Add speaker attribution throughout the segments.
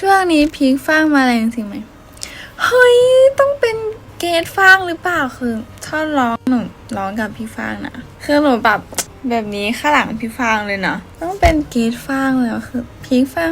Speaker 1: ช่วงนี้พีคฟางมาแรงจริงไหมเฮ้ย ต้องเป็นเกดฟางหรือเปล่าคือถ้าร้องหนูร้องกับพี่ฟางนะคือหนูแบบแบบนี้ข้างหลังพี่ฟางเลยนะต้องเป็นเกดฟางเลยอะคือพีคฟาง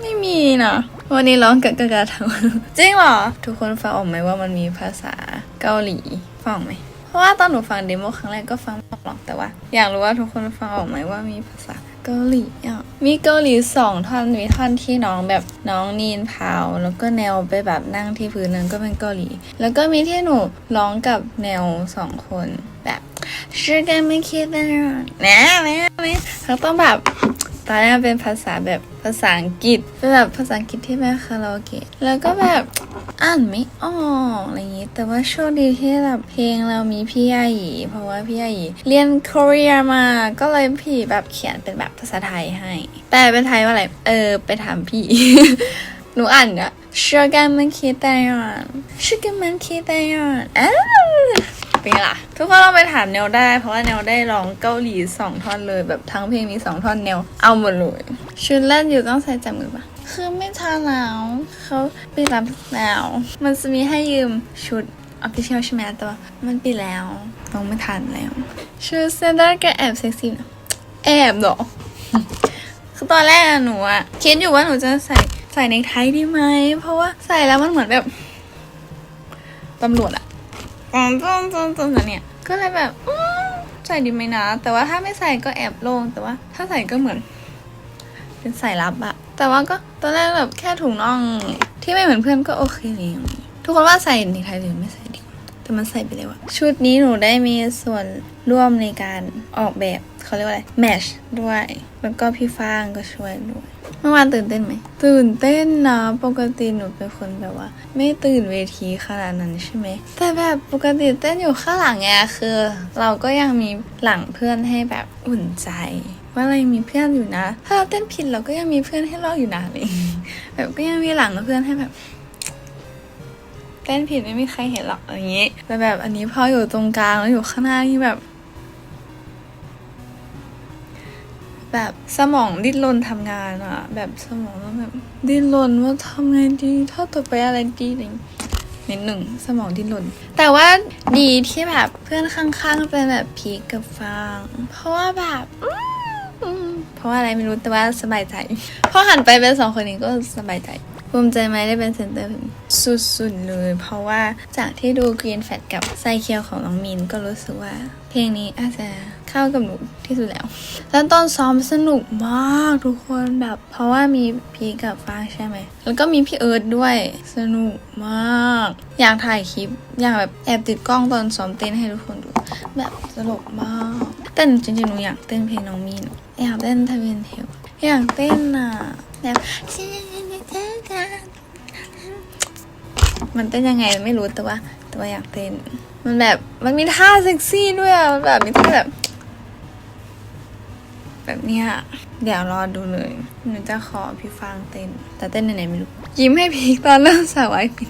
Speaker 1: ไม่มีนะวันนี้ร้องกับกะกะทั้งวันจริงเหรอ ทุกคนฟังออกไหมว่ามันมีภาษาเกาหลีฟังออกไหมเพราะว่าตอนหนูฟังเดโมครั้งแรกก็ฟังไม่ออกหรอกแต่ว่า อยากรู้ว่าทุกคนฟังออกไหมว่ามีภาษาเกาหลีอะ มีเกาหลีสองท่อนมีท่อนที่น้องแบบน้องนีนพาว แล้วก็แนวไปแบบนั่งที่พื้นนั้นก็เป็นเกาหลี แล้วก็มีที่หนูร้องกับแนวสองคนแบบชื่อกันไม่คิดนะนะนะนะเขาต้องแบบ ตอนแรกเป็นภาษาแบบภาษาอังกฤษเป็นแบบภาษาอังกฤษที่แม่คาราโอเกะแล้วก็แบบอ่านไม่ออกอะไรอย่างนี้แต่ว่าโชคดีที่แบบเพลงเรามีพี่อาหยีเพราะว่าพี่อาหยีเรียนเกาหลีมาก็เลยพี่แบบเขียนเป็นแบบภาษาไทยให้แปลเป็นไทยว่าอะไรเออไปถามพี่ หนูอ่านเนี่ยชื่อกันมันคิดแต่ยอนชื่อกันมันคิดแต่ยอนอ้า เป็นไงล่ะ ทุกคนลองไปถามแนวได้ เพราะว่าแนวได้ร้องเกาหลีสองท่อนเลยแบบทั้งเพลงมีสองท่อนแนว เอาหมดเลยชุดแรกอยู่ต้องใส่จับมือปะคือไม่ทันแล้วเขาปิดรับแล้วมันจะมีให้ยืมชุดออฟฟิเชียลใช่ไหมต่ว่ามันปิดแล้วต้องไม่ทันแล้วชุดเซนเดอร์ก็แอบเซ็กซี่นะแอบเหรอคือตอนแรกอะหนูอะคิดอยู่ว่าหนูจะใส่ใส่ในไทยดีไหมเพราะว่าใส่แล้วมันเหมือนแบบตำรวจอะ อ๋อจ้องจ้องจ้องเนี่ย ก็เลยแบบอืมใส่ดีไหมนะ แต่ว่าถ้าไม่ใส่ก็แอบโล่งแต่ว่า ถ้าใส่ก็เหมือน เป็นสายลับอะแต่ว่าก็ตอนแรกแบบแค่ถุงน่องที่ไม่เหมือนเพื่อนก็โอเคเลยทุกคนว่าใส่ในไทยหรือไม่ใส่ดี แต่มันใส่ไปแล้วอะชุดนี้หนูได้มีส่วนร่วมในการออกแบบเขาเรียกว่าอะไรแมชด้วย แล้วก็พี่ฟางก็ช่วยด้วยเมื่อวานตื่นเต้นไหม ตื่นเต้นนะ ปกติหนูเป็นคนแบบว่า ไม่ตื่นเวทีขนาดนั้นใช่ไหม แต่แบบปกติเต้นอยู่ข้างหลังไงคือ เราก็ยังมีหลังเพื่อนให้แบบอุ่นใจ ว่าเรายังมีเพื่อนอยู่นะ ถ้าเราเต้นผิดเราก็ยังมีเพื่อนให้เราอยู่นะอะไรอย่างเลยแบบก็ยังมีหลังเพื่อนให้แบบ เต้นผิดไม่มีใครเห็นหรอกอย่างนี้ แต่แบบอันนี้พออยู่ตรงกลางแล้วอยู่ข้างหน้าที่แบบ แบบสมองดิ้นรนทำงานอะแบบสมองต้องแบบดิ้นรนว่าทำไงดีถ้าต่อไปอะไรดีอะไรอย่างนิดหนึ่งสมองดิ้นรนแต่ว่าดีที่แบบเพื่อนข้างๆเป็นแบบพีคกับฟางเพราะว่าแบบเพราะว่าอะไรไม่รู้แต่ว่าสบายใจพอหันไปเป็นสองคนนี้ก็สบายใจ ภูมิใจไหมได้เป็นเซนเตอร์สุดๆเลย เพราะว่าจากที่ดู Green Fat กับไซเคียวของน้องมินก็รู้สึกว่า เพลงนี้อาจจะเข้ากับหนูที่สุดแล้วแล้วตอนซ้อมสนุกมากทุกคนแบบ เพราะว่ามีพีกับฟางใช่ไหม แล้วก็มีพี่เอิร์ดด้วยสนุกมาก อยากถ่ายคลิป อยากแบบแอบติดกล้องตอนซ้อมเต้นให้ทุกคนดู แบบตลกมากแต่จริงๆหนูอยากเต้นเพลงน้องมินอยากเต้นทวินเทลอยากเต้นอะแบบ มันเต้นยังไงไม่รู้แต่ว่าแต่ว่าอยากเต้น มันแบบมันมีท่าเซ็กซี่ด้วยอะมันแบบมีท่าแบบ แบบเนี้ยเดี๋ยวรอดูเลยหนูจะขอพี่ฟางเต้น แต่เต้นไหนไม่รู้ ยิ้มให้พีคตอนเริ่มสาวไอพี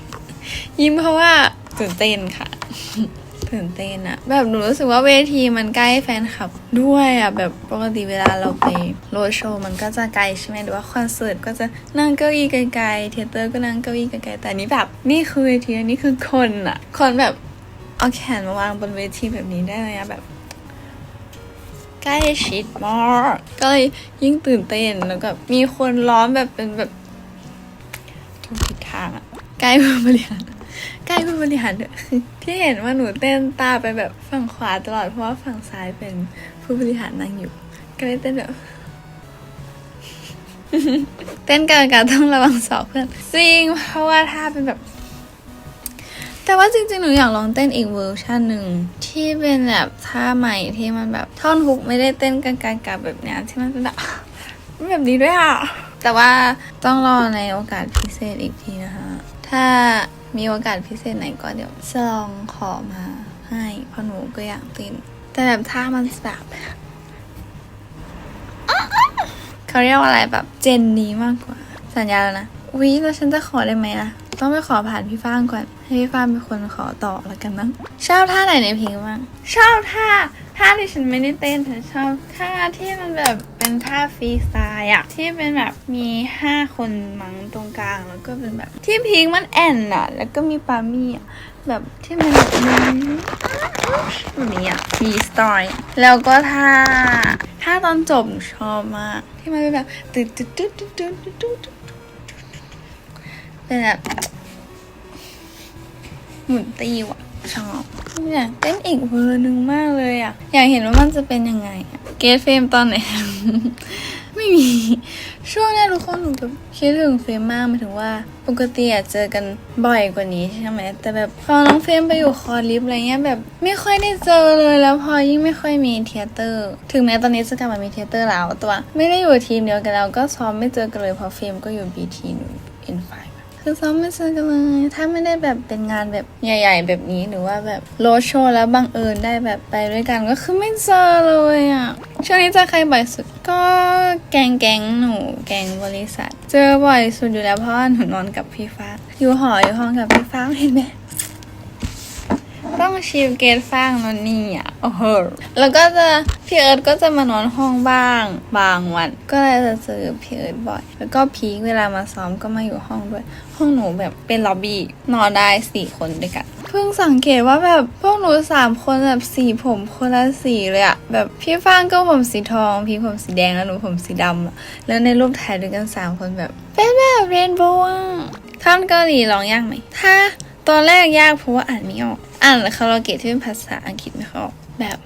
Speaker 1: ยิ้มเพราะว่าตื่นเต้นค่ะ ตื่นเต้นอะแบบหนูรู้สึกว่าเวทีมันใกล้แฟนคลับด้วยอะแบบปกติเวลาเราไปโรดโชว์มันก็จะไกลใช่ไหมหรือว่าคอนเสิร์ตก็จะนั่งเก้าอี้ไกลๆเทเตอร์ก็นั่งเก้าอี้ไกลๆแต่นี้แบบนี่คือเวทีนนี้คือคนอะคนแบบเอาแขนมาวางบนเวทีแบบนี้ได้เลยอะแบบใกล้ชิดมากก็เลยยิ่งตื่นเต้นแล้วก็มีคนล้อมแบบเป็นแบบทุกทิศทางอะใกล้ผู้บริหาร ใกล้ผู้บริหารที่เห็นว่าหนูเต้นตาไปแบบฝั่งขวาตลอดเพราะว่าฝั่งซ้ายเป็นผู้บริหารนั่งอยู่ ก็เลยเต้นแบบเต้นกันกันต้องระวังสอบเพื่อนจริงเพราะว่าถ้าเป็นแบบ แต่ว่าจริงๆ หนูอยากลองเต้นอีกเวอร์ชันหนึ่งที่เป็นแบบท่าใหม่ที่มันแบบท่อนฮุกไม่ได้เต้นกันกันกับแบบเนี้ยที่มันเป็นแบบแบบนี้ด้วยอะแต่ว่าต้องรอในโอกาสพิเศษอีกทีนะคะ ถ้ามีโอกาสพิเศษไหนก็เดี๋ยวจะลองขอมาให้เพราะหนูก็อยากเต้นแต่แบบท่ามันแบบเขาเรียกว่าอะไรแบบเจนนี้มากกว่า สัญญาแล้วนะวิแล้วฉันจะขอได้ไหมล่ะต้องไปขอผ่านพี่ฟ้างก่อน ให้พี่ฟ้าเป็นคนขอต่อแล้วกันนะชอบท่าไหนในเพลงบ้างชอบท่า ท่าที่ฉันไม่ได้เต้นฉันชอบท่าที่มันแบบเป็นท่าฟรีสไตล์อะที่เป็นแบบมีห้าคนมั้งตรงกลางแล้วก็เป็นแบบที่พิงมันแอนอะแล้วก็มีปามี่อะแบบที่มันแบบนี้อะฟรีสไตล์แล้วก็ท่าท่าตอนจบชอบมาก ที่มันเป็นแบบตึ๊ดตึ๊ดตึ๊ดตึ๊ดตึ๊ดตึ๊ดตึ๊ดเป็นแบบหมุนตีว่ะชอบ อยากเต้นอีกเวอร์หนึ่งมากเลยอะ อยากเห็นว่ามันจะเป็นยังไงอะเกตเฟรมตอนไหน ไม่มี ช่วงนี้ทุกคนหนูแบบคิดถึงเฟรมมากหมายถึงว่า ปกติอะเจอกันบ่อยกว่านี้ใช่ไหม แต่แบบพอน้องเฟรมไปอยู่คอร์ลิฟอะไรเงี้ยแบบไม่ค่อยได้เจอเลยแล้วพอยิ่งไม่ค่อยมีเทเตอร์ ถึงแม้ตอนนี้จะกลับมามีเทเตอร์แล้วแต่ว่าไม่ได้อยู่ทีมเดียวกันแล้วก็ซ้อมไม่เจอกันเลยเพราะเฟรมก็อยู่บีทีนูเอ็นไฟ คือซ้อมไม่เจอกันเลยถ้าไม่ได้แบบเป็นงานแบบใหญ่ ๆ แบบนี้หรือว่าแบบโรดโชว์แล้วบังเอิญได้แบบไปด้วยกันก็คือไม่เจอเลยอะช่วงนี้เจอใครบ่อยสุดก็แกงแกงหนูแกงบริษัท เจอบ่อยสุดอยู่แล้วเพราะว่าหนูนอนกับพี่ฟ้า อยู่หออยู่ห้องกับพี่ฟ้าเห็นไหม ต้องชิลเกตฟางนอนนี่อะโอ้โหแล้วก็จะพี่เอิร์ธก็จะมานอนห้องบ้าง บางวัน ก็เลยจะเจอพี่เอิร์ธบ่อย แล้วก็พีคเวลามาซ้อมก็มาอยู่ห้องด้วย ห้องหนูแบบเป็นล็อบบี้นอนได้สี่คนด้วยกันเพิ่งสังเกตว่าแบบพวกหนูสามคนแบบสีผมคนละสีเลยอะแบบพี่ฟางก็ผมสีทอง พี่ผมสีแดงแล้วหนูผมสีดำแล้วในรูปถ่ายด้วยกันสามคนแบบ เป็นแบบเรนโบว์ท่อนเกาหลีร้องยากไหมถ้า ตอนแรกยากเพราะว่าอ่านไม่ออกอ่านคาราโอเกะที่เป็นภาษาอังกฤษไม่ค่อยออกแบบ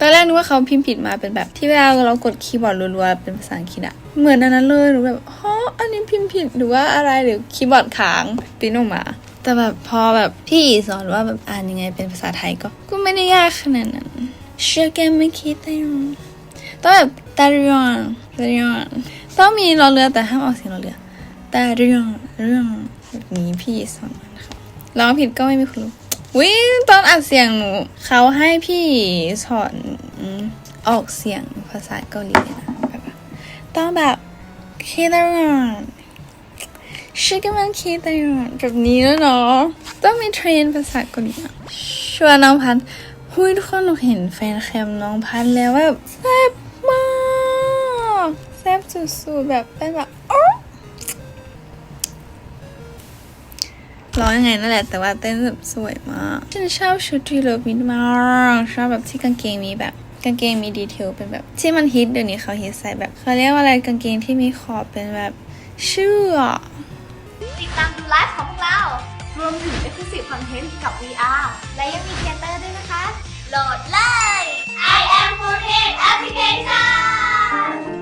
Speaker 1: ตอนแรกนึกว่าเขาพิมพ์ผิดมาเป็นแบบที่เวลาเรากดคีย์บอร์ดรัวๆเป็นภาษาอังกฤษอะเหมือนอันนั้นเลยหนูแบบฮะอันนี้พิมพ์ผิดหรือว่าอะไรหรือคีย์บอร์ดค้างปิ้นออกมา แต่แบบพอแบบพี่สอนว่าแบบอ่านยังไงเป็นภาษาไทยก็ ก็ไม่ได้ยากขนาดนั้นเชื่อแกไม่คิดได้หรอต้องแบบตาเรียนตาเรียนต้องมีรอเรือแต่ห้ามออกเสียงรอเรือตาเรียนเรื่องแบบนี้พี่สอน ร้องผิดก็ไม่มีคุณรู้วิตอนอัดเสียงหนู เขาให้พี่สอนออกเสียงภาษาเกาหลีนะแบบต้องแบบคิดได้ก่อนชิคกี้มันคิดได้ก่อนแบบนี้แล้วเนาะต้องมีเทรนภาษาเกาหลีชวนน้องพันหุยทุกคนหนูเห็นแฟนแคมน้องพันแล้วแบบแซ่บมากแซ่บสุดๆแบบเป็นแบบ ร้องยังไงนั่นแหละ แต่ว่าเต้นแบบสวยมากฉันชอบชุดที่เลิฟมิดมากชอบแบบที่กางเกงมีแบบกางเกงมีดีเทลเป็นแบบ ที่มันฮิตเดี๋ยวนี้เขาฮิตใส่แบบเขาเรียกว่าอะไรกางเกงที่มีขอบเป็นแบบเชื่อก
Speaker 2: ติดตามดูไลฟ์ของพวกเรา รวมถึง Exclusive Content กับ VR และยังมีเทเตอร์ด้วยนะคะ โหลดเลย I am 4 Application